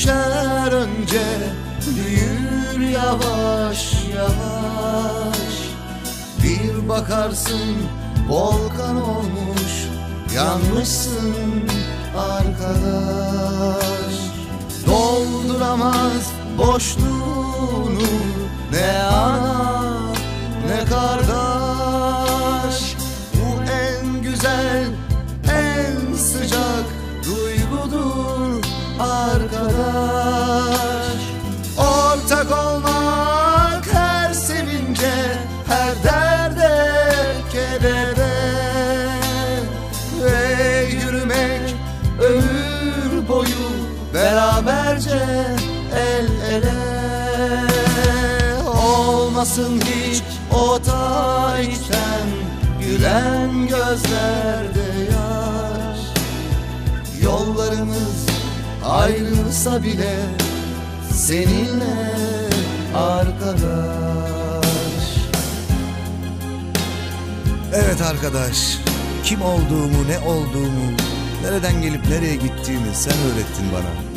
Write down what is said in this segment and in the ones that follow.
gider önce Büyür yavaş yavaş. Bir bakarsın volkan olmuş Yanmışsın arkadaş. Dolduramaz boşluğunu Ne ana beraberce el ele. Olmasın hiç o taçten gülen gözlerde yaş. Yollarımız ayrılsa bile seninle arkadaş. Evet arkadaş, kim olduğumu, ne olduğumu, nereden gelip nereye gittiğimi sen öğrettin bana.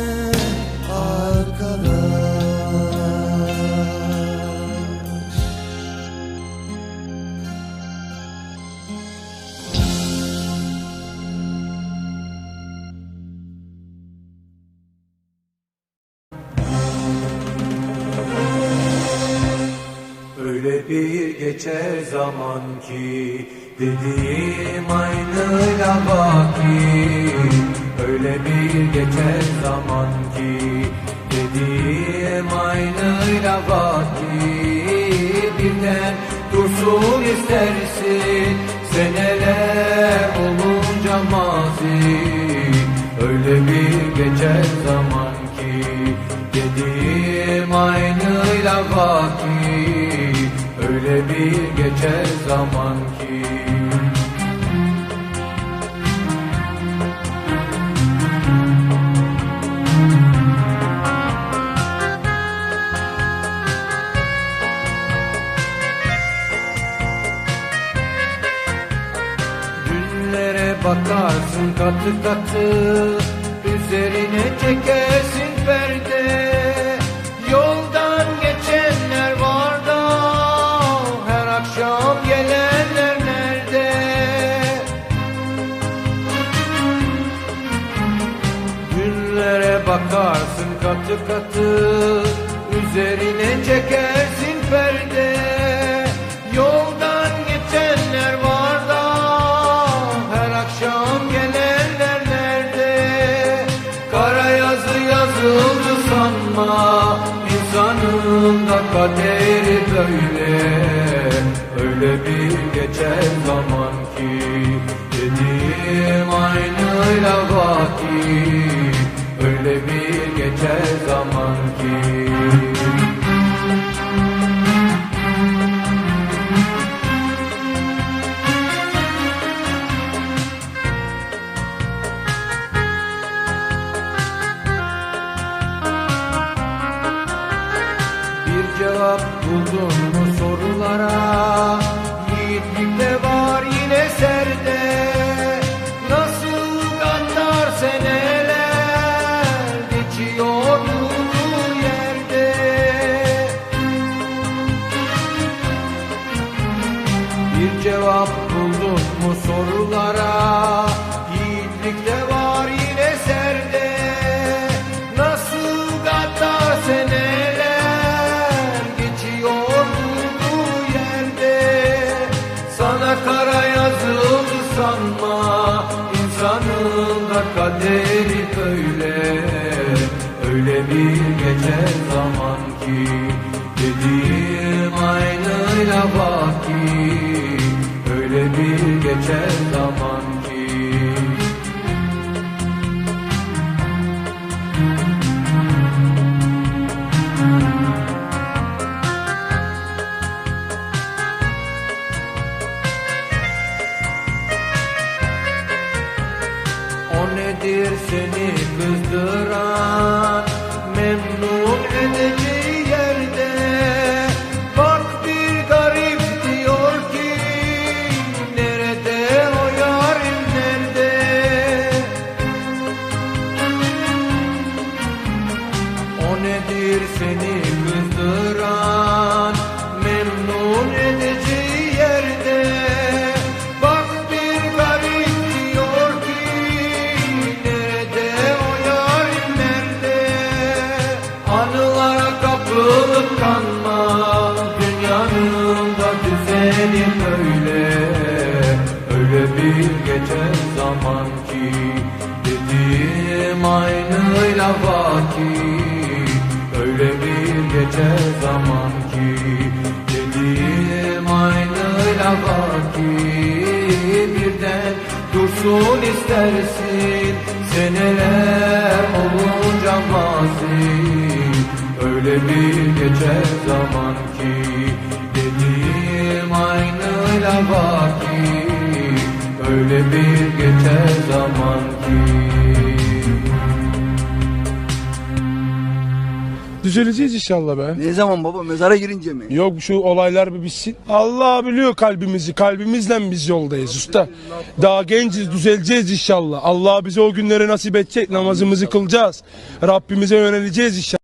Bir geçer zaman ki Dediğim aynıyla baki Öyle bir geçer zaman ki Dediğim aynıyla baki Birden dursun istersin Seneler olunca mazi. Öyle bir geçer zaman ki Dediğim aynıyla baki Öyle bir geçer zaman ki. Bakarsın katı katı Üzerine çekersin perde Üzerine çekersin perde. Yoldan geçenler var da Her akşam gelenler nerede? Kara yazı yazıldı sanma İnsanın da kaderi böyle. Öyle bir geçer zaman ki Dediğim aynıyla vaki. Öyle bir geçer zaman ki cevap buldun mu sorulara? Yiğitlikte var kaderi böyle Öyle bir geçer zaman ki geçer zaman ki Dediğim aynıyla vaki Birden dursun istersin Seneler olunca mazi Öyle bir geçer zaman ki Dediğim aynıyla vaki Öyle bir geçer zaman ki Düzeleceğiz inşallah be. Ne zaman baba mezara girince mi? Yok şu olaylar bir bitsin. Allah biliyor kalbimizi. Kalbimizle biz yoldayız usta. Daha genciz düzeleceğiz inşallah. Allah bize o günleri nasip edecek. Namazımızı kılacağız. Rabbimize yöneleceğiz inşallah.